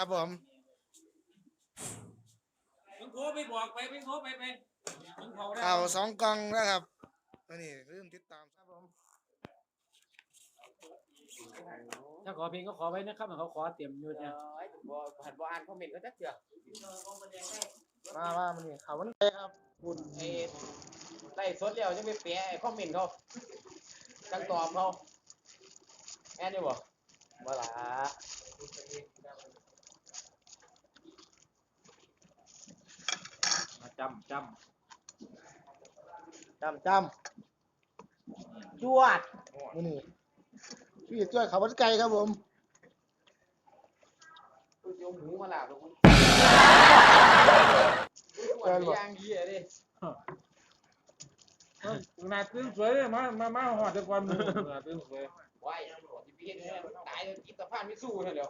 ครับผมมึงโทรไปบอกไปมึงโทรไปไปมึงเขาได้ข่าวสองกล่องนะครับอันนี้ลืมติดตามครับผมถ้าขอเพลงก็ขอไว้นะครับเขาขอเตรียมอยู่เนี่ยไอ้บ่หันบ่อ่านคอมเมนต์ก็จักเทื่อมาว่ามันนี่ข่าวมันเตะครับคุณไอ้ไล่สดแล้วยังไปแปะไอ้คอมเมนต์เขาจังตอบเขาแม่นอยู่บ่บ่ล่ะ มา จำจจำจจวดำมันนี่พี่ช่วยข่าวมันไกลครับผมคุณโยมหูมาล่ะลูกจวดไปอย่างดีอะดิำนาตื้นสวยเลยมามามาหอดทุกวันนาตื้นสวยไว้สิไปเฮ็ดให้มันตายแล้วกินตะพานไม่สู้นั่นแหล้ว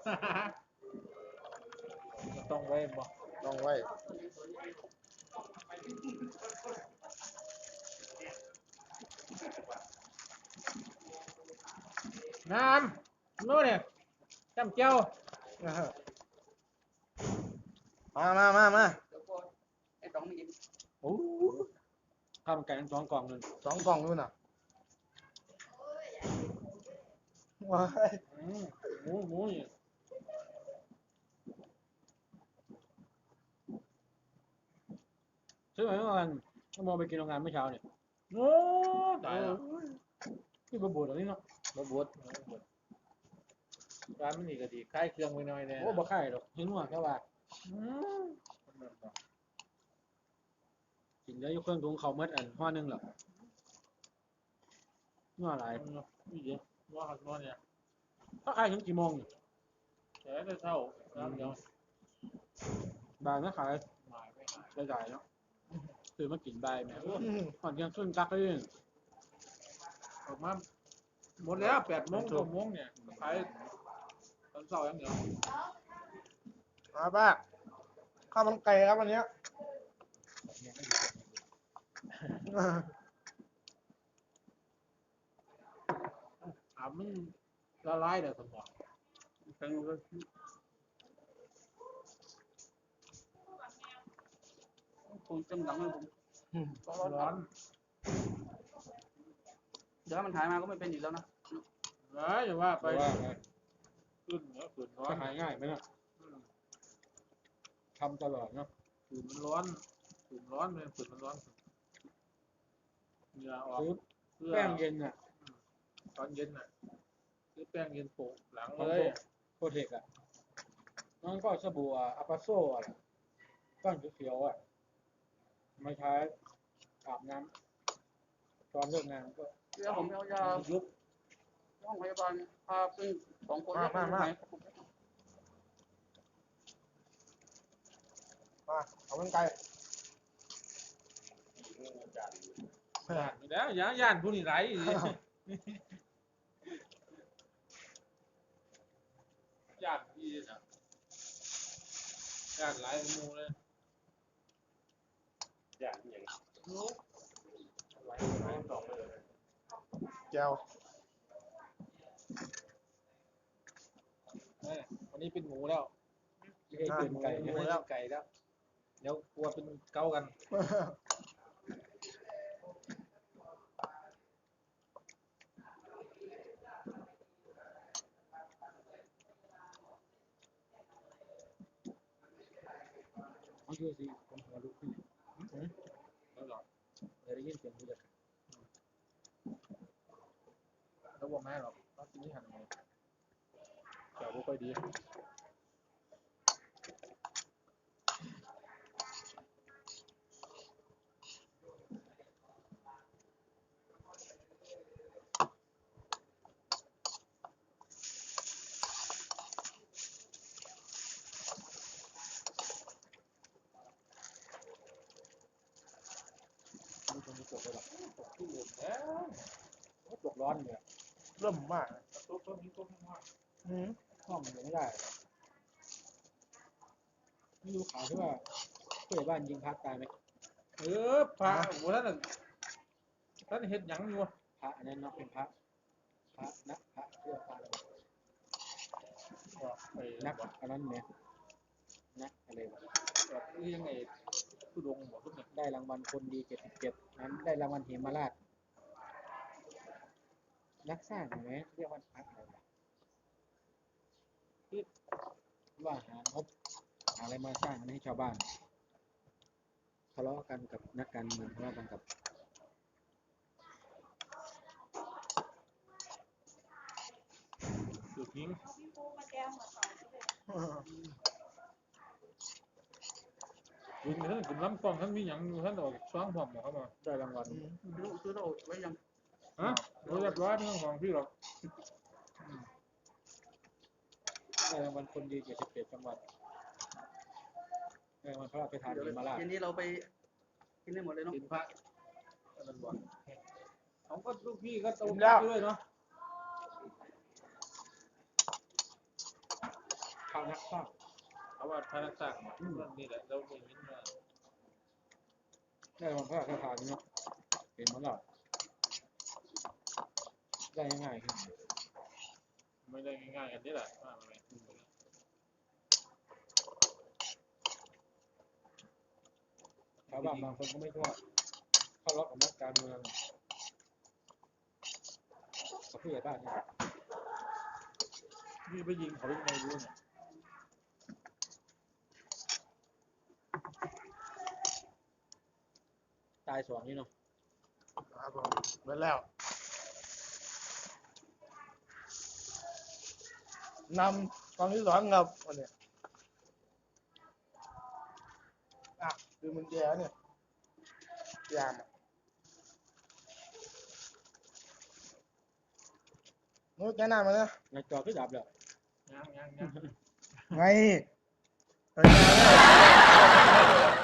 ต้องไว้บอกต้องไว้ น้ำโน่นเนี่ยจำเจ้านะฮะมามามามาแล้วก็ไอ้ต้องมีโอ้ข้าวมันไก่ทั้งสองกล่องเลยสองกล่องนู่นน่ะว้ายอืมหมูหมูนี่ ซื้อมาเมื่อวานก็มองไปกินโรงงานเมื่อเช้าเนี่ยโอ้ตายแล้วที่บะบูดอันนี้เนาะบ่บวชร้านมันนี่ก็ดีคล้ายเครื่องไปหน่อยเนี่ยโอ้บ่คล้ายหรอกเห็นว่าแค่ว่ากินแล้วยกเครื่องถุงเขาวเม็ดอันห่อหนึงหรอกนัวหลายนี่เยอะว่าหักนัวเนี่ยถ้าขายถึงกี่โมงนี่แค่ได้เท่าน้ำเดียวบ่ายนะขายได้จ่ายเนาะ ตื่นมากินบ่ายแม่ก่อนเที่ยงคืนกักเลยออกมาหมดแล้วแปดโมงเก้าโมงเนี่ยขายตอนเช้าอย่างเดียวมาป้าข้าวมันไก่ครับวันเนี้ยอาบมันละลายเดี๋ยวสมองแตง ก็คงจังหลังเลยผมร้อนเดี๋ยวมันหายมาก็ไม่เป็นอีกแล้วนะร้อนอย่าว่าไปไปว่าไงขึ้นเหนือขึ้นร้อจะนหายง่ายไหมเนี่ยทำตลอดเนาะขึ้นมันร้อนขึ้นร้อนเลยขึ้นมันร้อนเหงื่อออกซื้อเพื่อแป้งเย็นอะ ตอนเย็นน่ะซื้อแป้งเย็นโปะหลังของเลโปยโปรเทคอะนั่นก็สบู่อะอาปาโซอะก้อนเขียวๆอะ มาใช้อาบน้ำตอนเลิกงานก็เดี๋ยวผมเอายายุบห้องพยาบาลพาไปสองคนมามามาไหนมาข้าวมันไก่ย่านอยู่แล้วย่านย่านผู้นี่ไหลอีกย่านพี่นะย่านหลายหมูเลย แก้วเอ้ยวันนี้เป็นหมูแล้วไม่ให้เป็นไก่ไม่ให้แล้วไก่แล้ว เดี๋ยวกลัวเป็นเกากันเข ได้ยินเสียงกูเลยแล้วบอกแม่หรอกต้องกินที่หันไงเดี๋ยวบ่ค่อยดี ตกเลยหรอกที่อื่นแล้วตกร้อนเนี่ยเริ่มมากตัวตัวนี้ตัวนี้ว่าอืมห้องมันยังไม่ได้ไม่รู้ข่าวที่ว่าผู้ใหญ่บ้านยิงพระตายไหมเออพระโอ้ท่านน่ะท่านเฮ็ดหยังอยู่ะพระอันนั้นเนาะเป็นพระพระนักพระเชื่อพระอะไรนักอันนั้นเนี่ยนะอะไรวะแบบนี้ยังไง ผู้ดงบอกทุกเนี่ยได้รางวัลคนดีเจ็ดสิบเจ็ดนั้นได้รางวัลเหมราช นักสร้างไหมเรียกว่านักอะไรวะที่ว่าหางบหาอะไรมาสร้างให้ชาวบ้านทะเลาะกันกับนักการเมืองทะเลาะกันกับถูกยิงยิ งท่านถึงลำกล้องท่านมีอย่างท่านออกซ้อมพร้อมหมอเข้ามาได้รางวัลซื้อซื้อเราไว้ยังฮะเราเรียบร้อยไม่ต้องของพี่หรอกได้รางวัลคนดีเจ็ดสิบเจ็ดจังหวัดได้รางวัลพระราชทานเดี๋ยวเหมราชเย็นนี้เราไปกินได้หมดเลยเนาะกินพระอันนั้นบอกเขาก็ลูกพี่ก็โตกินแล้วด้วยเนาะข้าวนักข้าง เขาะว่าพระนักสั่งเรื่องนี้แหละเราไม่ยินมาได้รางวัลพระราชทานเนาะเป็นเหมราชได้ง่ายขึ้นไม่ได้ง่ายๆกันนี่แหละว่าไปชาวบ้านบางคนก็ไม่ชอบเข้าล็อกกับนักการเมืองกับผู้ใหญ่บ้านนี่ยพี่ไปยิงเขายังไงรู้เนี่ย ตายสองนี่เนาะครับผมเบิดแล้วนำตอนที่สองครับวันเนี้ยอะดูมันแย่เนี่ยยามอะนู้นแนะนำมาเนี่ยในจอก็ดับแล้วยังยังยังไง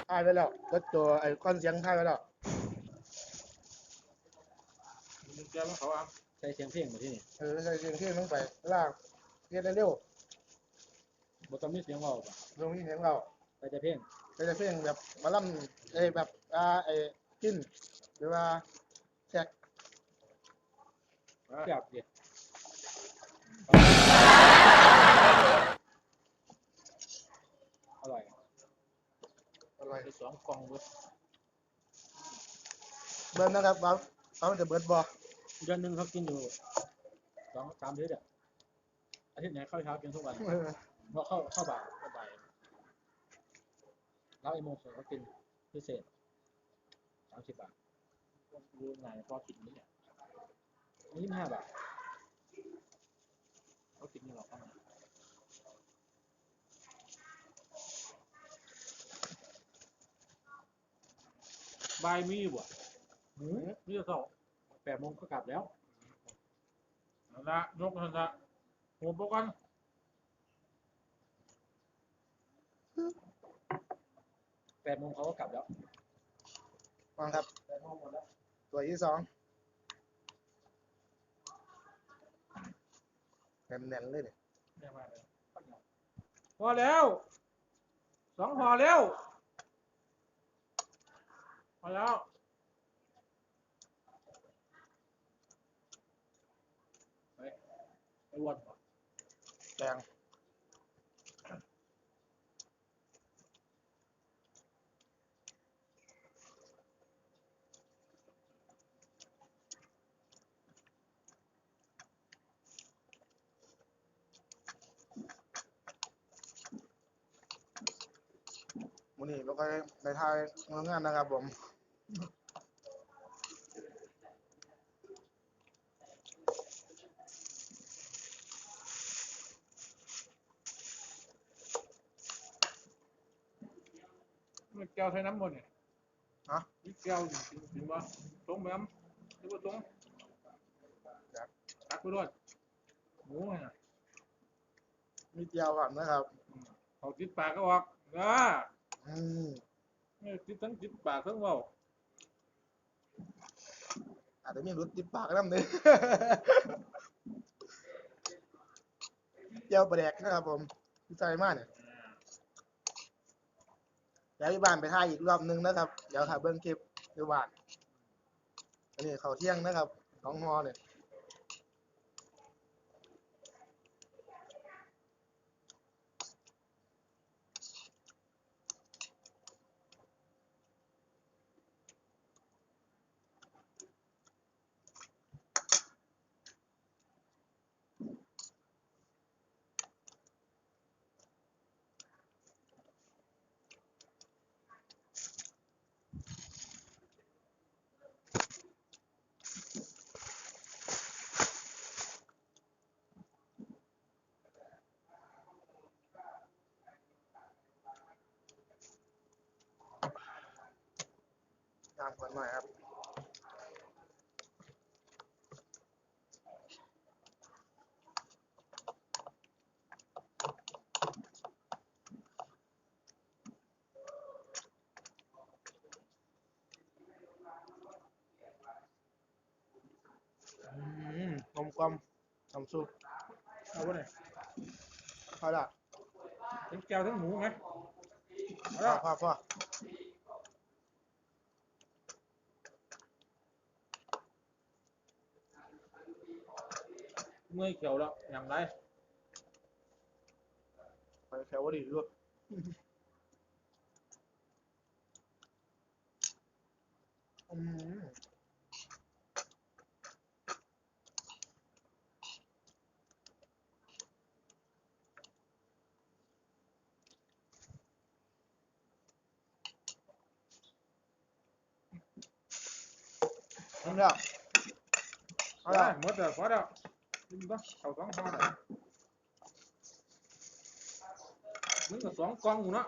ถ่ายไปแล้วรถตัวไอ้คอนเสียงถ่ายไปแล้ว มึงแกแล้วเขาอะใช้เสียงเพลงมาที่นี่เออใส่เสียงที่ต้องไปลากเรียนเร็วบทต้องมีเสียงเว่าบ่ๆตรงนี้เสียงเราไปแต่เพลงก็จะเพลงแบบหมาล่ำไอ้แบบอ่าไอ้กินหรือว่าแท็กเจับเดียอร่อยอร่อยไปสองกล่องเว้ยเบิร์นนะครับว่าเขาจะเบิร์ดบอ เดือนหนึ่งเขากินอยู่สองสามเดือนอะอาทิตย์ไหนเข้าเช้ากินทุกวันเออเพราะเข้าเข้าบ่ายเข้าบ่ายแล้วไอ้โมงเขากินพิเศษสามสิบบาทรู้ไงพอกินนี่เนี่ยยี่สิบห้าบาทเขากินนี่หรอกเขาบายมีบ่หืมมีแต่สอง แปดโมงก็กลับแล้วนั่นละยกนั่นละหัวโปกันแปดโมงเขาก็กลับแล้ววางครับแปดโมงหมดแล้วตัวที่สองแน่นๆเลยเนี่ยแม่มาเลยพอแล้วสองพอแล้วพอแล้ว ไอ้อ้วนแดงวันนี้เราก็ในทายงานนะครับผม มันแก้วใช้น้ำมันเนี่ยฮะนี่แก้วจริงจริงว่าตรงแบบหรือว่าตรงครับตักไปด้วยหมูไงมีเจียวก่อนนะครับเขาติดปากก็ออกนะอืมเนี่ยติดทั้งติดปากทั้งเบาอาจจะมีรุดติดปากน้ำเลยเจียวประแดกนะครับผมที่ใจมากเนี่ย เดี๋ยวพี่บ้านไปท่ายอีกรอบนึงนะครับ เดี๋ยวถ่ายเบื้องคลิปพี่บ้านอันนี้เขาเที่ยงนะครับน้องฮอเนี่ย ตามกันหน่อยครับอืมกลมกลมน้ำซุปเอาวะเนี่ยพอละทั้งแก้วทั้งหมูไหมเอาพอละพอพอ เมื่อยเขียวแล้วอย่างไร ไปแค่ว่าดีด้วยอืมทำแล้วเอา ได้ ละ หมดแล้วพอแล้ว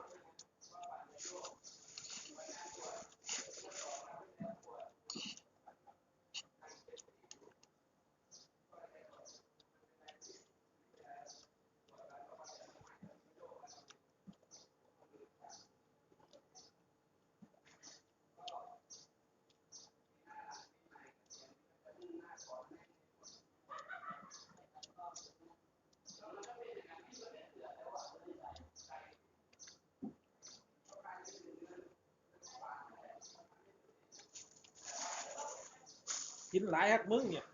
กินบ้างเขาสองห่อหน่อยมึงก็สองกล่องอยู่เนาะกินหลายฮักมึงเนี่ย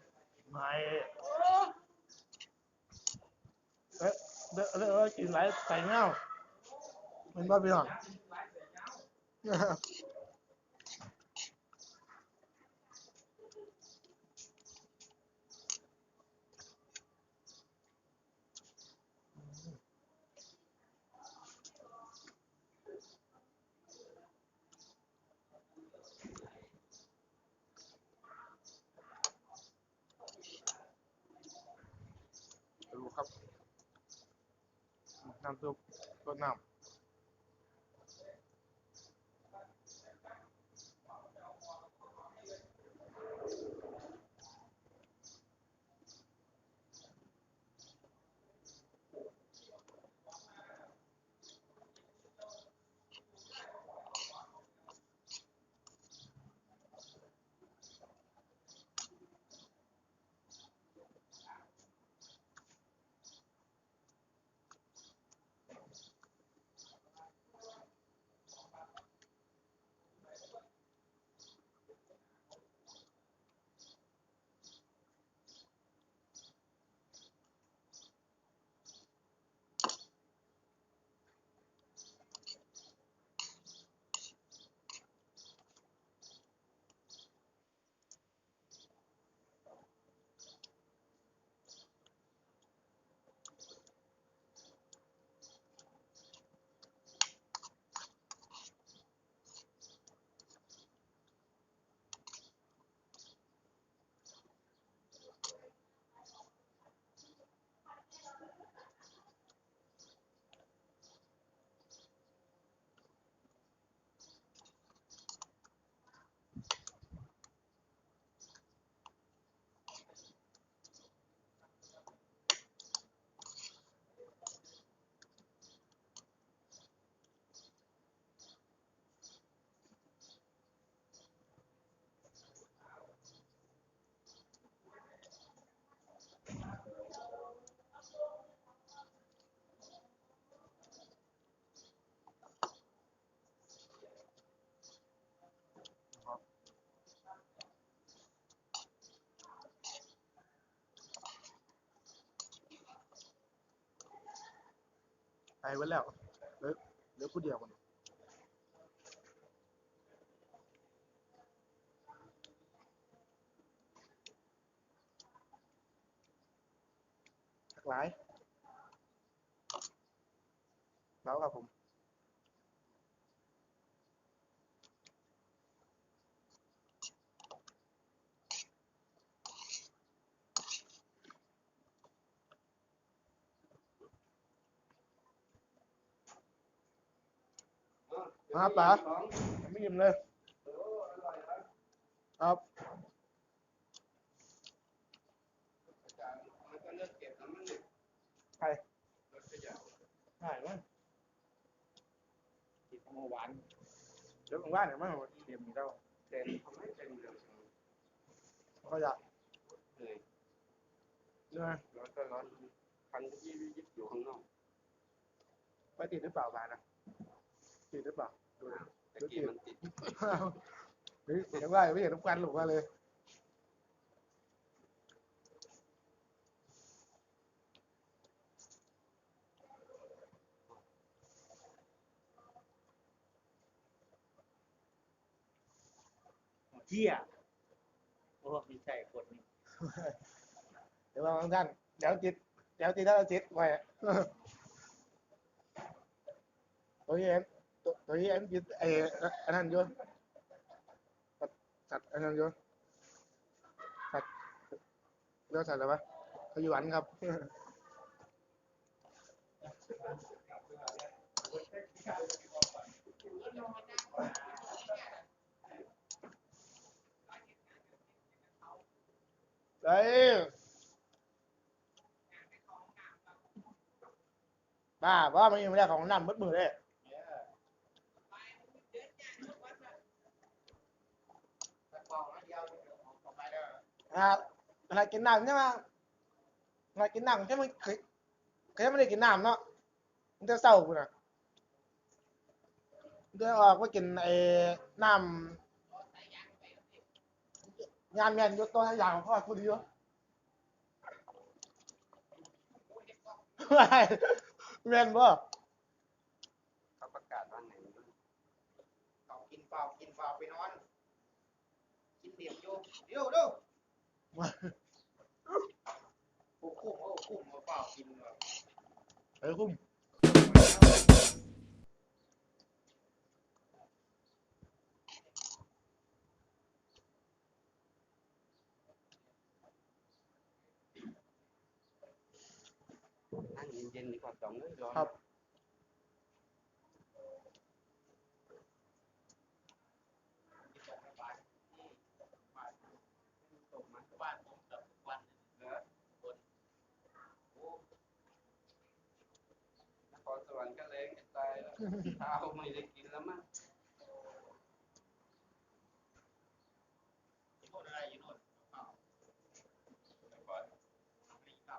ไม่เอ๊ะเด้อเด้อเอ้ยกินไรใส่เงาเป็นบ้าพี่น้องดูครับ น้ำซุปต้ ไว้แล้วเหลือเลือผู้เดียวกันหลายแล้วครับผม มาป๋ายังไม่ยิ้มเลย ครับมันก็เลือกเก็บแล้วมันเนี่ยใครรถขยะใช่มั้งกินเมื่อวานเดี๋ยวผมว่าเดี๋ยวมั้งเตรียมแล้วเต็มทำให้เต็มเลยเขาอยากเลยเนื่อยร้อนก็ร้อนคันที่ยิบอยู่ข้างนอกไปติดหรือเปล่าบ้านนะติดหรือเปล่าดูดิ ตะกี้มันติดเฮ้ยเดี๋ยวว่าไม่เห็นทุกวันหรอกว่าเลย เที่ยโอ้มีใช่คนนี้เดี๋ยวว่าบางท่านเดี๋ยวจิตเดี๋ยวจิตถ้าเราจิตไว้ตัวนี้เอ็ม ตัวตัวนี้อ็มจิตไอ้อันนั้นอยู่สัตว์สัตว์อันนั้นอยู่สัตว์เรียกสัตว์อะไรวะขยวันครับเฮ้บ้าว่ามันยังไม่ได้ของน้ำมืดมือเลย อ่าเวลากินน้ำใช่ไหมเวลากินน้ำใช่ไหมเคยเคยไม่ได้กินน้ำเนาะมันจะเศร้ากูนะมันจะออกว่ากินไอ้น้ำยามเย็นยกตัวอย่างของพ่อกูดีวะไม่แม่นบ่เขาประกาศว่าไงเขากินเปล่ากินเปล่าไปนอน กินเดี่ยวอยู่เดี๋ยวเดี๋ยว โอ้คุ้มโอ้คุ้มเอาเปล่ากินแบบเอ้ยคุ้มนั่งเย็นๆดีกว่าสองเลยร้อนครับานผมกับวัน เหรอ โอ้นครสวรรค์ก็แรงจะตายแล้วข้าวไม่ได้กินแล้วมั้ง ที่โน่นอะไรอยู่โน่นเปล่าแล้วก็รีเปล่า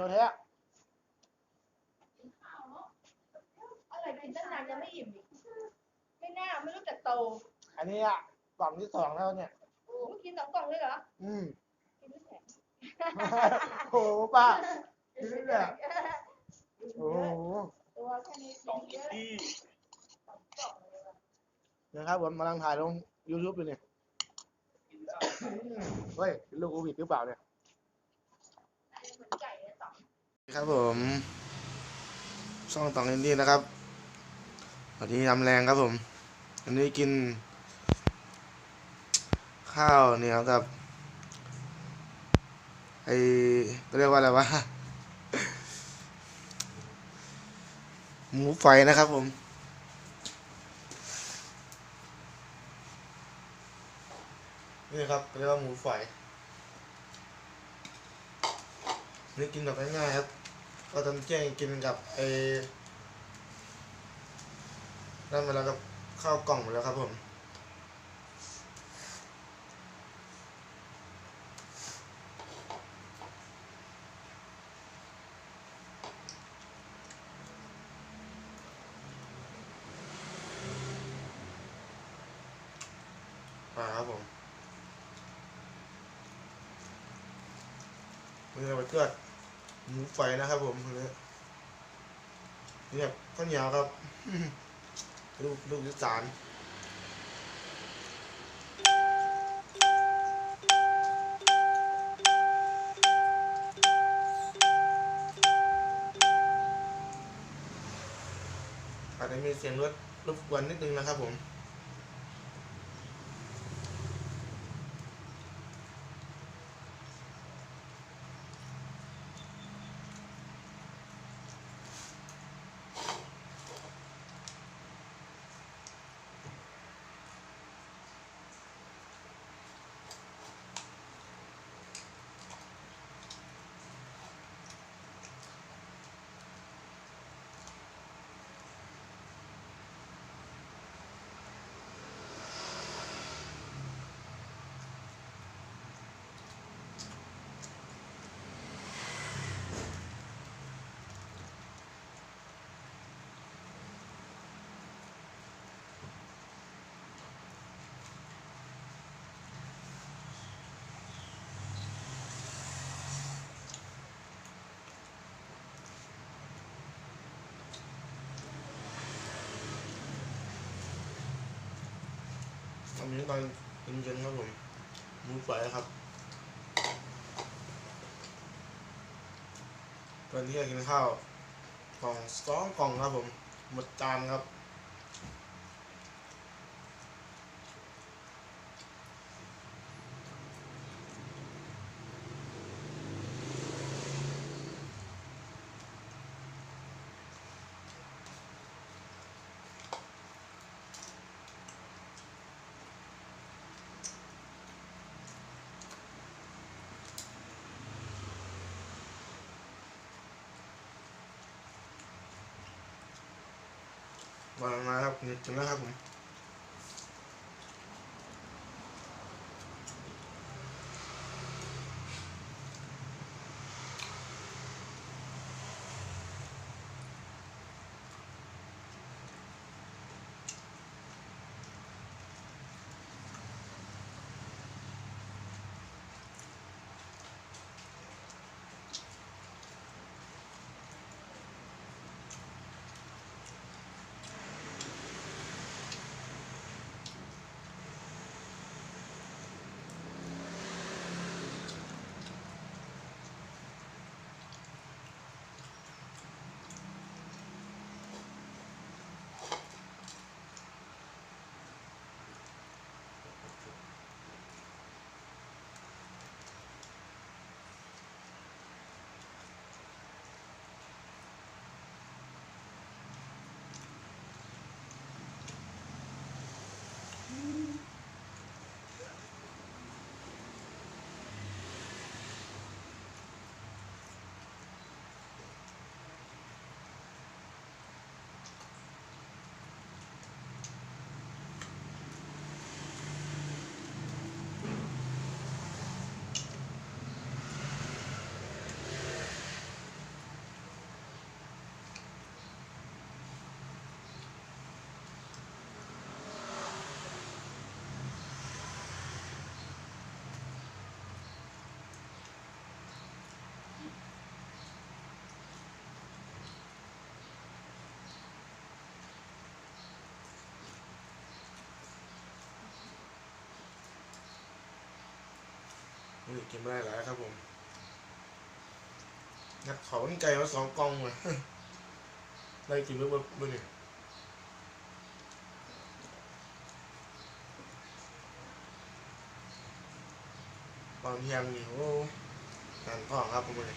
กินโยแท้อะไรกินตั้งนานยังไม่อิ่มอีกไม่น่าไม่รู้จักโตอันนี้อะกล่องที่สองแล้วเนี่ย โอ้โหกินสองกล่องเลยเหรอ อืมกินไม่แข็งโอ้โหป้ากินนี่แหละโอ้โหตัวแค่นี้กินเยอะสองกล่องเลยว่ะนะครับผมกำลังถ่ายลง YouTube อยู่เนี่ยเฮ้ยเป็นลูกโควิดหรือเปล่าเนี่ย เหมือนไก่เลยต่อ ครับผมช่องตองอินดี้นะครับวันนี้ทำแรงครับผมวันนี้กิน ข้าวเหนียวกับไอเรียกว่าอะไรวะหมูไฟนะครับผมนี่ครับเรียกว่าหมูฝอยนี่กินแบบง่ายๆครับ ก็ตอนเที่ยงกินกับไอ้นั่นไปแล้วกับข้าวกล่องไปแล้วครับผมอ่าครับผมนี่เราไปเกิด หมูไฟนะครับผมเนี่ยข้าวเหนียวครับ ลูกลูกยุสานอาจจะมีเสียงรถรบกวนนิดนึงนะครับผม อันนี้ตอนเย็นๆครับผมมูฟไฟครับ ตอนนี้กินข้าวกล่องสองกล่องครับผม หมดจานครับ มามาครับถึงแล้วครับผม นี่กินไม่ได้หลายครับผมนักเขาเป็นไก่มาสองกองเลยได้กินเมื่อเมื่อนี่ตอนเที่ยงนี่โอ้งานพ่อครับผมเลย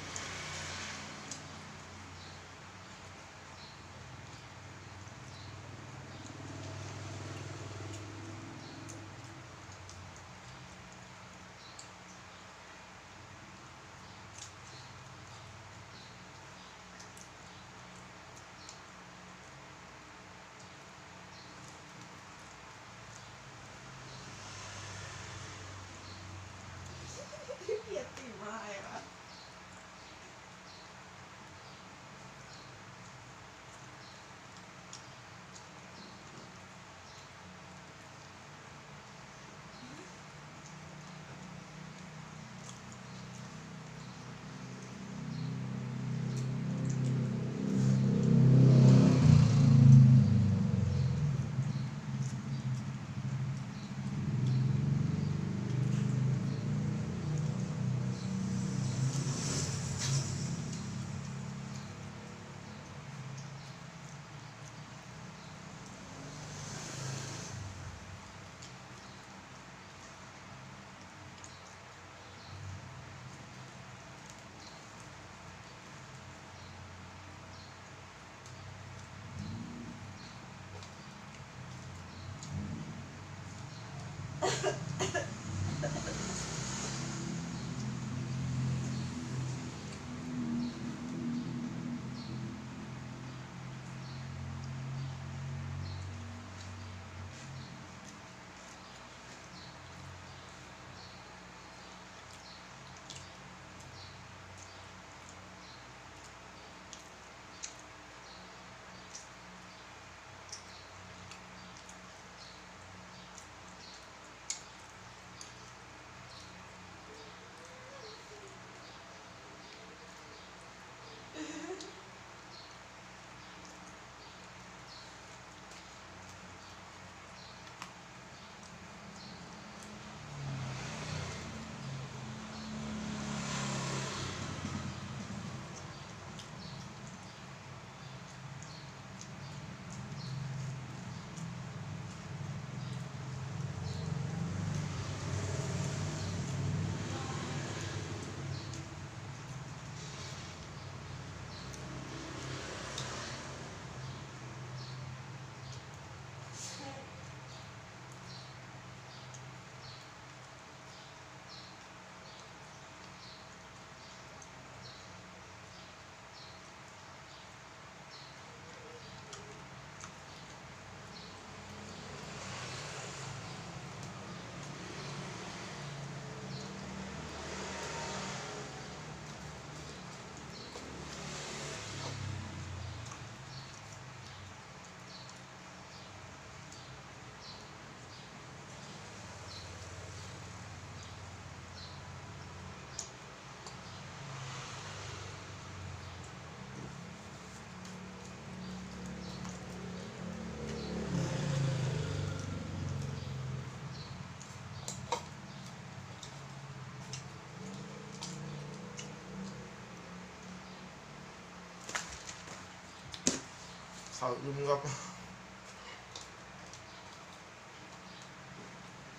เขายุ่มครับ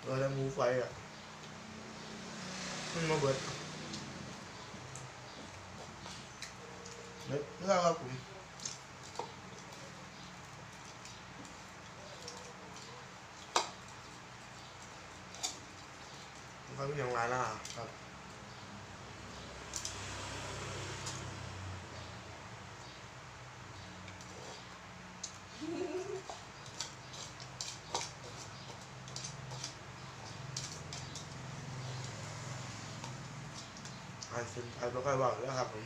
เออแล้วหมูไฟอะมันมาเบิดเบิดเรื่องครับผมเขาเป็นอย่างไรล่ะครับอ่านสินไทยไม่ค่อยบอกแล้วครับผม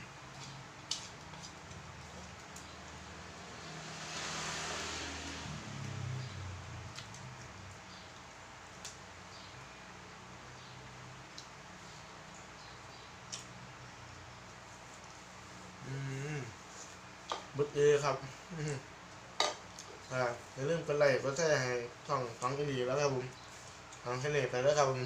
อืมบึกเอครับอืมอ่าอย่าลืมกดไลค์กดแชร์ให้ช่องฟังอินดีแล้วครับผมทางเสน่ห์ไปแล้วครับผม